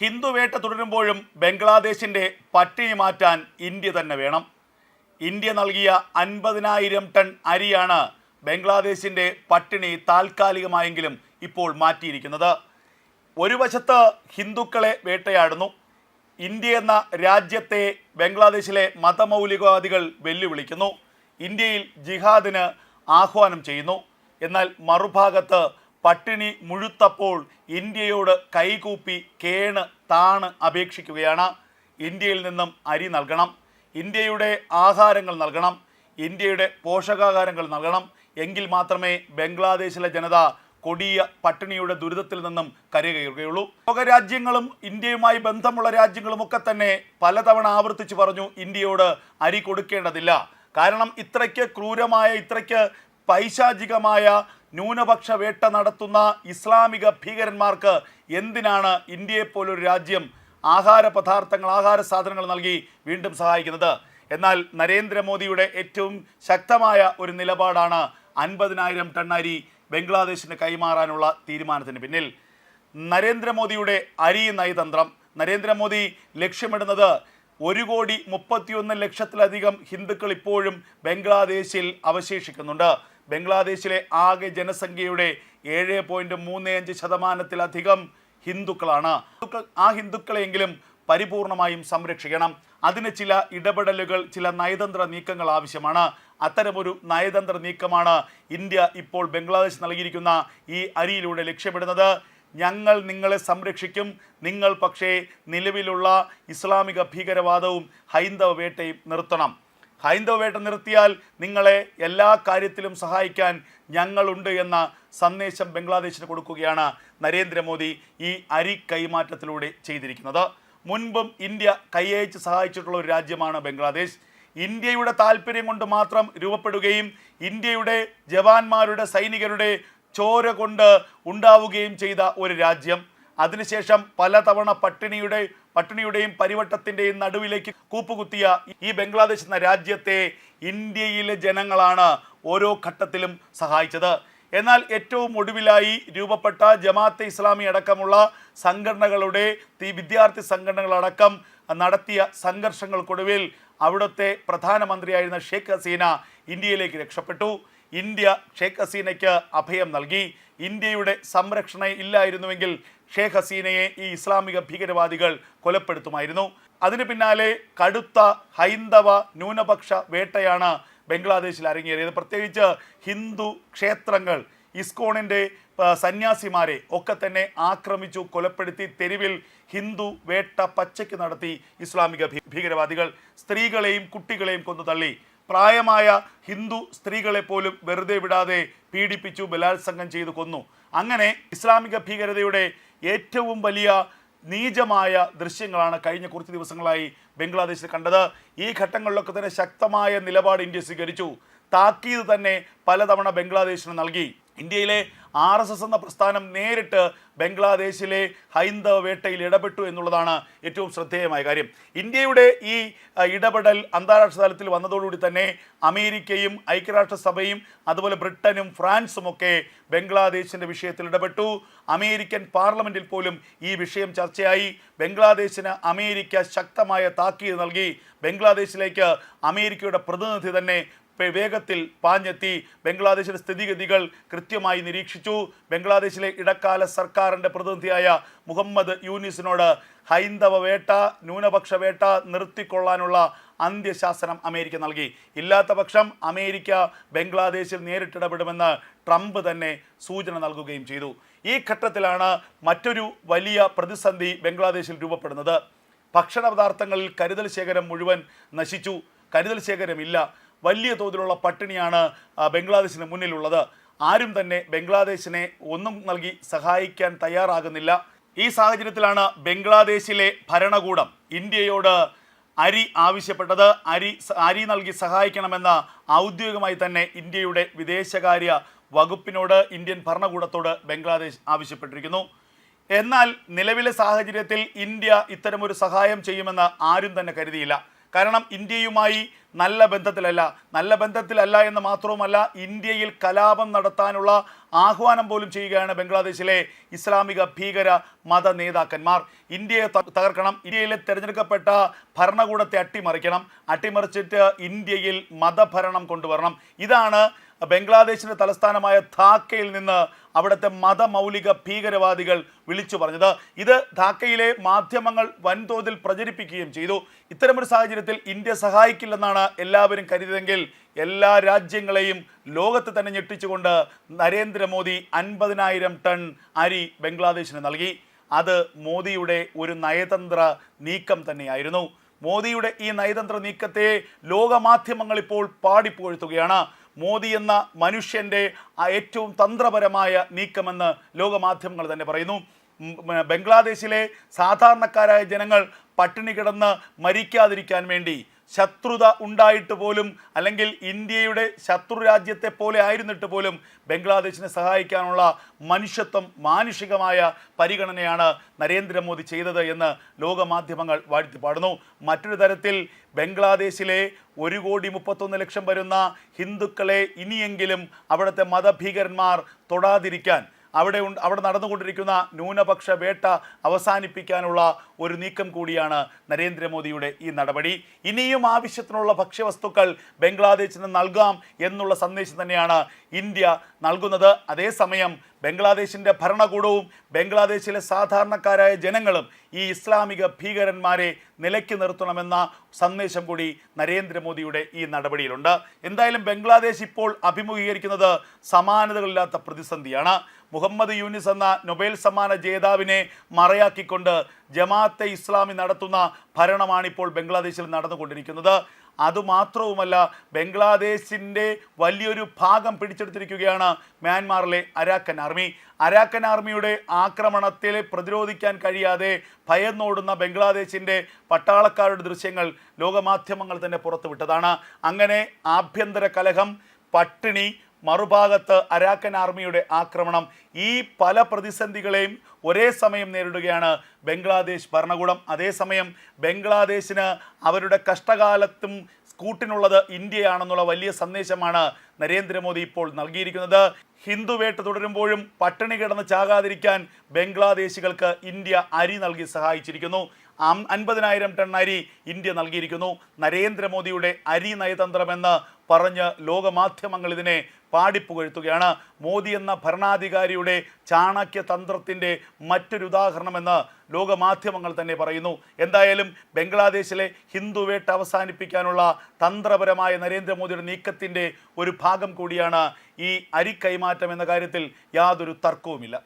ഹിന്ദു വേട്ട തുടരുമ്പോഴും ബംഗ്ലാദേശിന്റെ പട്ടിണി മാറ്റാൻ ഇന്ത്യ തന്നെ വേണം. ഇന്ത്യ നൽകിയ അൻപതിനായിരം ടൺ അരിയാണ് ബംഗ്ലാദേശിന്റെ പട്ടിണി താൽക്കാലികമായെങ്കിലും ഇപ്പോൾ മാറ്റിയിരിക്കുന്നത്. ഒരു വശത്ത് ഹിന്ദുക്കളെ വേട്ടയാടുന്നു. ഇന്ത്യ എന്ന രാജ്യത്തെ ബംഗ്ലാദേശിലെ മതമൗലികവാദികൾ വെല്ലുവിളിക്കുന്നു. ഇന്ത്യയിൽ ജിഹാദിന് ആഹ്വാനം ചെയ്യുന്നു. എന്നാൽ മറുഭാഗത്ത് പട്ടിണി മുഴുത്തപ്പോൾ ഇന്ത്യയോട് കൈകൂപ്പി കേണ് താണ് അപേക്ഷിക്കുകയാണ്. ഇന്ത്യയിൽ നിന്നും അരി നൽകണം. ഇന്ത്യയുടെ ആഹാരങ്ങൾ നൽകണം. ഇന്ത്യയുടെ പോഷകാഹാരങ്ങൾ നൽകണം. എങ്കിൽ മാത്രമേ ബംഗ്ലാദേശിലെ ജനത കൊടിയ പട്ടിണിയുടെ ദുരിതത്തിൽ നിന്നും കരകയറുകയുള്ളൂ. ലോകരാജ്യങ്ങളും ഇന്ത്യയുമായി ബന്ധമുള്ള രാജ്യങ്ങളുമൊക്കെ തന്നെ പലതവണ ആവർത്തിച്ച് പറഞ്ഞു ഇന്ത്യയോട് അരി കൊടുക്കേണ്ടതില്ല. കാരണം ഇത്രയ്ക്ക് ക്രൂരമായ ഇത്രയ്ക്ക് പൈശാചികമായ ന്യൂനപക്ഷ വേട്ട നടത്തുന്ന ഇസ്ലാമിക ഭീകരന്മാർക്ക് എന്തിനാണ് ഇന്ത്യയെപ്പോലൊരു രാജ്യം ആഹാര പദാർത്ഥങ്ങൾ ആഹാര സാധനങ്ങൾ നൽകി വീണ്ടും സഹായിക്കുന്നത്? എന്നാൽ നരേന്ദ്രമോദിയുടെ ഏറ്റവും ശക്തമായ ഒരു നിലപാടാണ് അൻപതിനായിരം ടൺ അരി ബംഗ്ലാദേശിന് കൈമാറാനുള്ള തീരുമാനത്തിന് പിന്നിൽ. നരേന്ദ്രമോദിയുടെ അരി നയതന്ത്രം നരേന്ദ്രമോദി ലക്ഷ്യമിടുന്നത് ഒരു കോടി മുപ്പത്തിയൊന്ന് ലക്ഷത്തിലധികം ഹിന്ദുക്കൾ ഇപ്പോഴും ബംഗ്ലാദേശിൽ അവശേഷിക്കുന്നുണ്ട്. ബംഗ്ലാദേശിലെ ആകെ ജനസംഖ്യയുടെ ഏഴ് പോയിന്റ് മൂന്ന് അഞ്ച് ശതമാനത്തിലധികം ഹിന്ദുക്കളാണ്. ആ ഹിന്ദുക്കളെങ്കിലും പരിപൂർണമായും സംരക്ഷിക്കണം. അതിന് ചില ഇടപെടലുകൾ ചില നയതന്ത്ര നീക്കങ്ങൾ ആവശ്യമാണ്. അത്തരമൊരു നയതന്ത്ര നീക്കമാണ് ഇന്ത്യ ഇപ്പോൾ ബംഗ്ലാദേശ് നൽകിയിരിക്കുന്ന ഈ അരിയിലൂടെ ലക്ഷ്യമിടുന്നത്. ഞങ്ങൾ നിങ്ങളെ സംരക്ഷിക്കും. നിങ്ങൾ പക്ഷേ നിലവിലുള്ള ഇസ്ലാമിക ഭീകരവാദവും ഹൈന്ദവ വേട്ടയും നിർത്തണം. ഹൈന്ദവ വേട്ട നിർത്തിയാൽ നിങ്ങളെ എല്ലാ കാര്യത്തിലും സഹായിക്കാൻ ഞങ്ങളുണ്ട് എന്ന സന്ദേശം ബംഗ്ലാദേശിന് കൊടുക്കുകയാണ് നരേന്ദ്രമോദി ഈ അരി കൈമാറ്റത്തിലൂടെ ചെയ്തിരിക്കുന്നത്. മുൻപും ഇന്ത്യ കൈയച്ച് സഹായിച്ചിട്ടുള്ള ഒരു രാജ്യമാണ് ബംഗ്ലാദേശ്. ഇന്ത്യയുടെ താല്പര്യം കൊണ്ട് മാത്രം രൂപപ്പെടുകയും ഇന്ത്യയുടെ ജവാന്മാരുടെ സൈനികരുടെ ചോര കൊണ്ട് ഉണ്ടാവുകയും ചെയ്ത ഒരു രാജ്യം. അതിനുശേഷം പലതവണ പട്ടിണിയുടെ പട്ടിണിയുടെയും പരിവട്ടത്തിന്റെയും നടുവിലേക്ക് കൂപ്പുകുത്തിയ ഈ ബംഗ്ലാദേശ് എന്ന രാജ്യത്തെ ഇന്ത്യയിലെ ജനങ്ങളാണ് ഓരോ ഘട്ടത്തിലും സഹായിച്ചത്. എന്നാൽ ഏറ്റവും ഒടുവിലായി രൂപപ്പെട്ട ജമാഅത്തെ ഇസ്ലാമി അടക്കമുള്ള സംഘടനകളുടെ വിദ്യാർത്ഥി സംഘടനകളടക്കം നടത്തിയ സംഘർഷങ്ങൾക്കൊടുവിൽ അവിടുത്തെ പ്രധാനമന്ത്രിയായിരുന്ന ഷേഖ് ഹസീന ഇന്ത്യയിലേക്ക് രക്ഷപ്പെട്ടു. ഇന്ത്യ ഷേഖ് ഹസീനയ്ക്ക് അഭയം നൽകി. ഇന്ത്യയുടെ സംരക്ഷണ ഇല്ലായിരുന്നുവെങ്കിൽ ഷേഖ് ഹസീനയെ ഈ ഇസ്ലാമിക ഭീകരവാദികൾ കൊലപ്പെടുത്തുമായിരുന്നു. അതിന് പിന്നാലെ കടുത്ത ഹൈന്ദവ ന്യൂനപക്ഷ വേട്ടയാണ് ബംഗ്ലാദേശിൽ അരങ്ങേറിയത്. പ്രത്യേകിച്ച് ഹിന്ദു ക്ഷേത്രങ്ങൾ ഇസ്കോണിന്റെ സന്യാസിമാരെ ഒക്കെ തന്നെ ആക്രമിച്ചു കൊലപ്പെടുത്തി തെരുവിൽ ഹിന്ദു വേട്ട പച്ചയ്ക്ക് നടത്തി ഇസ്ലാമിക ഭീകരവാദികൾ സ്ത്രീകളെയും കുട്ടികളെയും കൊന്നു തള്ളി. പ്രായമായ ഹിന്ദു സ്ത്രീകളെ പോലും വെറുതെ വിടാതെ പീഡിപ്പിച്ചു ബലാത്സംഗം ചെയ്തു കൊന്നു. അങ്ങനെ ഇസ്ലാമിക ഭീകരതയുടെ ഏറ്റവും വലിയ നീചമായ ദൃശ്യങ്ങളാണ് കഴിഞ്ഞ കുറച്ച് ദിവസങ്ങളായി ബംഗ്ലാദേശിൽ കണ്ടത്. ഈ ഘട്ടങ്ങളിലൊക്കെ തന്നെ ശക്തമായ നിലപാട് ഇന്ത്യ സ്വീകരിച്ചു. താക്കീത് തന്നെ പലതവണ ബംഗ്ലാദേശിന് നൽകി. ഇന്ത്യയിലെ ആർ എസ് എസ് എന്ന പ്രസ്ഥാനം നേരിട്ട് ബംഗ്ലാദേശിലെ ഹൈന്ദവ വേട്ടയിൽ ഇടപെട്ടു എന്നുള്ളതാണ് ഏറ്റവും ശ്രദ്ധേയമായ കാര്യം. ഇന്ത്യയുടെ ഈ ഇടപെടൽ അന്താരാഷ്ട്ര തലത്തിൽ വന്നതോടുകൂടി തന്നെ അമേരിക്കയും ഐക്യരാഷ്ട്രസഭയും അതുപോലെ ബ്രിട്ടനും ഫ്രാൻസും ഒക്കെ ബംഗ്ലാദേശിന്റെ വിഷയത്തിൽ ഇടപെട്ടു. അമേരിക്കൻ പാർലമെന്റിൽ പോലും ഈ വിഷയം ചർച്ചയായി. ബംഗ്ലാദേശിന് അമേരിക്ക ശക്തമായ താക്കീത് നൽകി. ബംഗ്ലാദേശിലേക്ക് അമേരിക്കയുടെ പ്രതിനിധി തന്നെ വേഗത്തിൽ പാഞ്ഞെത്തി. ബംഗ്ലാദേശിലെ സ്ഥിതിഗതികൾ കൃത്യമായി നിരീക്ഷിച്ചു. ബംഗ്ലാദേശിലെ ഇടക്കാല സർക്കാരിന്റെ പ്രതിനിധിയായ മുഹമ്മദ് യൂനിസിനോട് ഹൈന്ദവ വേട്ട ന്യൂനപക്ഷ വേട്ട നിർത്തിക്കൊള്ളാനുള്ള അന്ത്യശാസനം അമേരിക്ക നൽകി. ഇല്ലാത്ത പക്ഷം അമേരിക്ക ബംഗ്ലാദേശിൽ നേരിട്ടിടപെടുമെന്ന് ട്രംപ് തന്നെ സൂചന നൽകുകയും ചെയ്തു. ഈ ഘട്ടത്തിലാണ് മറ്റൊരു വലിയ പ്രതിസന്ധി ബംഗ്ലാദേശിൽ രൂപപ്പെടുന്നത്. ഭക്ഷണ പദാർത്ഥങ്ങളിൽ കരുതൽ ശേഖരം മുഴുവൻ നശിച്ചു. കരുതൽ ശേഖരമില്ല. വലിയ തോതിലുള്ള പട്ടിണിയാണ് ബംഗ്ലാദേശിന് മുന്നിലുള്ളത്. ആരും തന്നെ ബംഗ്ലാദേശിനെ ഒന്നും നൽകി സഹായിക്കാൻ തയ്യാറാകുന്നില്ല. ഈ സാഹചര്യത്തിലാണ് ബംഗ്ലാദേശിലെ ഭരണകൂടം ഇന്ത്യയോട് അരി ആവശ്യപ്പെട്ടത്. അരി അരി നൽകി സഹായിക്കണമെന്ന ഔദ്യോഗികമായി തന്നെ ഇന്ത്യയുടെ വിദേശകാര്യ വകുപ്പിനോട് ഇന്ത്യൻ ഭരണകൂടത്തോട് ബംഗ്ലാദേശ് ആവശ്യപ്പെട്ടിരിക്കുന്നു. എന്നാൽ നിലവിലെ സാഹചര്യത്തിൽ ഇന്ത്യ ഇത്തരമൊരു സഹായം ചെയ്യുമെന്ന് ആരും തന്നെ കരുതിയില്ല. കാരണം ഇന്ത്യയുമായി നല്ല ബന്ധത്തിലല്ല. നല്ല ബന്ധത്തിലല്ല എന്ന് മാത്രവുമല്ല ഇന്ത്യയിൽ കലാപം നടത്താനുള്ള ആഹ്വാനം പോലും ചെയ്യുകയാണ് ബംഗ്ലാദേശിലെ ഇസ്ലാമിക ഭീകര മത നേതാക്കന്മാർ. ഇന്ത്യയെ തകർക്കണം. ഇന്ത്യയിലെ തിരഞ്ഞെടുക്കപ്പെട്ട ഭരണകൂടത്തെ അട്ടിമറിക്കണം. അട്ടിമറിച്ചിട്ട് ഇന്ത്യയിൽ മതഭരണം കൊണ്ടുവരണം. ഇതാണ് ബംഗ്ലാദേശിന്റെ തലസ്ഥാനമായ ധാക്കയിൽ നിന്ന് അവിടുത്തെ മതമൗലിക ഭീകരവാദികൾ വിളിച്ചു പറഞ്ഞത്. ഇത് ധാക്കയിലെ മാധ്യമങ്ങൾ വൻതോതിൽ പ്രചരിപ്പിക്കുകയും ചെയ്തു. ഇത്തരമൊരു സാഹചര്യത്തിൽ ഇന്ത്യ സഹായിക്കില്ലെന്നാണ് എല്ലാവരും കരുതിയതെങ്കിൽ എല്ലാ രാജ്യങ്ങളെയും ലോകത്ത് തന്നെ ഞെട്ടിച്ചുകൊണ്ട് നരേന്ദ്രമോദി അൻപതിനായിരം ടൺ അരി ബംഗ്ലാദേശിന് നൽകി. അത് മോദിയുടെ ഒരു നയതന്ത്ര നീക്കം തന്നെയായിരുന്നു. മോദിയുടെ ഈ നയതന്ത്ര നീക്കത്തെ ലോകമാധ്യമങ്ങൾ ഇപ്പോൾ പാടിപ്പുകഴ്ത്തുകയാണ് മോദി എന്ന മനുഷ്യന്റെ ഏറ്റവും തന്ത്രപരമായ നീക്കമെന്ന് ലോകമാധ്യമങ്ങൾ തന്നെ പറയുന്നു. ബംഗ്ലാദേശിലെ സാധാരണക്കാരായ ജനങ്ങൾ പട്ടിണി കിടന്ന് മരിക്കാതിരിക്കാൻ വേണ്ടി ശത്രുത ഉണ്ടായിട്ട് പോലും അല്ലെങ്കിൽ ഇന്ത്യയുടെ ശത്രു രാജ്യത്തെ പോലെ ആയിരുന്നിട്ട് പോലും ബംഗ്ലാദേശിനെ സഹായിക്കാനുള്ള മനുഷ്യത്വം മാനുഷികമായ പരിഗണനയാണ് നരേന്ദ്രമോദി ചെയ്തത് എന്ന് ലോകമാധ്യമങ്ങൾ വാഴ്ത്തി പാടുന്നു. മറ്റൊരു തരത്തിൽ ബംഗ്ലാദേശിലെ ഒരു കോടി മുപ്പത്തൊന്ന് ലക്ഷം വരുന്ന ഹിന്ദുക്കളെ ഇനിയെങ്കിലും അവിടുത്തെ മതഭീകരന്മാർ തൊടാതിരിക്കാൻ അവിടെ അവിടെ നടന്നുകൊണ്ടിരിക്കുന്ന ന്യൂനപക്ഷ വേട്ട അവസാനിപ്പിക്കാനുള്ള ഒരു നീക്കം കൂടിയാണ് നരേന്ദ്രമോദിയുടെ ഈ നടപടി. ഇനിയും ആവശ്യത്തിനുള്ള ഭക്ഷ്യവസ്തുക്കൾ ബംഗ്ലാദേശിന് നൽകാം എന്നുള്ള സന്ദേശം തന്നെയാണ് ഇന്ത്യ നൽകുന്നത്. അതേസമയം ബംഗ്ലാദേശിന്റെ ഭരണകൂടവും ബംഗ്ലാദേശിലെ സാധാരണക്കാരായ ജനങ്ങളും ഈ ഇസ്ലാമിക ഭീകരന്മാരെ നിലയ്ക്ക് നിർത്തണമെന്ന സന്ദേശം കൂടി നരേന്ദ്രമോദിയുടെ ഈ നടപടിയിലുണ്ട്. എന്തായാലും ബംഗ്ലാദേശ് ഇപ്പോൾ അഭിമുഖീകരിക്കുന്നത് സമാനതകളില്ലാത്ത പ്രതിസന്ധിയാണ്. മുഹമ്മദ് യൂനിസ് എന്ന നൊബേൽ സമ്മാന ജേതാവിനെ മറയാക്കിക്കൊണ്ട് ജമാഅത്തെ ഇസ്ലാമി നടത്തുന്ന ഭരണമാണിപ്പോൾ ബംഗ്ലാദേശിൽ നടന്നുകൊണ്ടിരിക്കുന്നത്. അതുമാത്രവുമല്ല ബംഗ്ലാദേശിന്റെ വലിയൊരു ഭാഗം പിടിച്ചെടുത്തിരിക്കുകയാണ് മ്യാൻമാറിലെ അരാക്കൻ ആർമി. അരാക്കൻ ആർമിയുടെ ആക്രമണത്തിൽ പ്രതിരോധിക്കാൻ കഴിയാതെ ഭയന്നോടുന്ന ബംഗ്ലാദേശിന്റെ പട്ടാളക്കാരുടെ ദൃശ്യങ്ങൾ ലോകമാധ്യമങ്ങൾ തന്നെ പുറത്തുവിട്ടതാണ്. അങ്ങനെ ആഭ്യന്തര കലഹം പട്ടിണി മറുഭാഗത്ത് അരാക്കൻ ആർമിയുടെ ആക്രമണം ഈ പല പ്രതിസന്ധികളെയും ഒരേ സമയം നേരിടുകയാണ് ബംഗ്ലാദേശ് ഭരണകൂടം. അതേസമയം ബംഗ്ലാദേശിന് അവരുടെ കഷ്ടകാലത്തും കൂട്ടിനുള്ളത് ഇന്ത്യയാണെന്നുള്ള വലിയ സന്ദേശമാണ് നരേന്ദ്രമോദി ഇപ്പോൾ നൽകിയിരിക്കുന്നത്. ഹിന്ദു വേട്ട തുടരുമ്പോഴും പട്ടിണി കിടന്ന് ചാകാതിരിക്കാൻ ബംഗ്ലാദേശികൾക്ക് ഇന്ത്യ അരി നൽകി സഹായിച്ചിരിക്കുന്നു. അൻപതിനായിരം ടൺ അരി ഇന്ത്യ നൽകിയിരിക്കുന്നു. നരേന്ദ്രമോദിയുടെ അരി നയതന്ത്രമെന്ന് പറഞ്ഞ് ലോകമാധ്യമങ്ങൾ ഇതിനെ പാടിപ്പുകഴ്ത്തുകയാണ്. മോദി എന്ന ഭരണാധികാരിയുടെ ചാണക്യ തന്ത്രത്തിന്റെ മറ്റൊരു ഉദാഹരണമെന്ന് ലോകമാധ്യമങ്ങൾ തന്നെ പറയുന്നു. എന്തായാലും ബംഗ്ലാദേശിലെ ഹിന്ദുവേട്ട് അവസാനിപ്പിക്കാനുള്ള തന്ത്രപരമായ നരേന്ദ്രമോദിയുടെ നീക്കത്തിന്റെ ഒരു ഭാഗം കൂടിയാണ് ഈ അരി കൈമാറ്റം എന്ന കാര്യത്തിൽ യാതൊരു തർക്കവുമില്ല.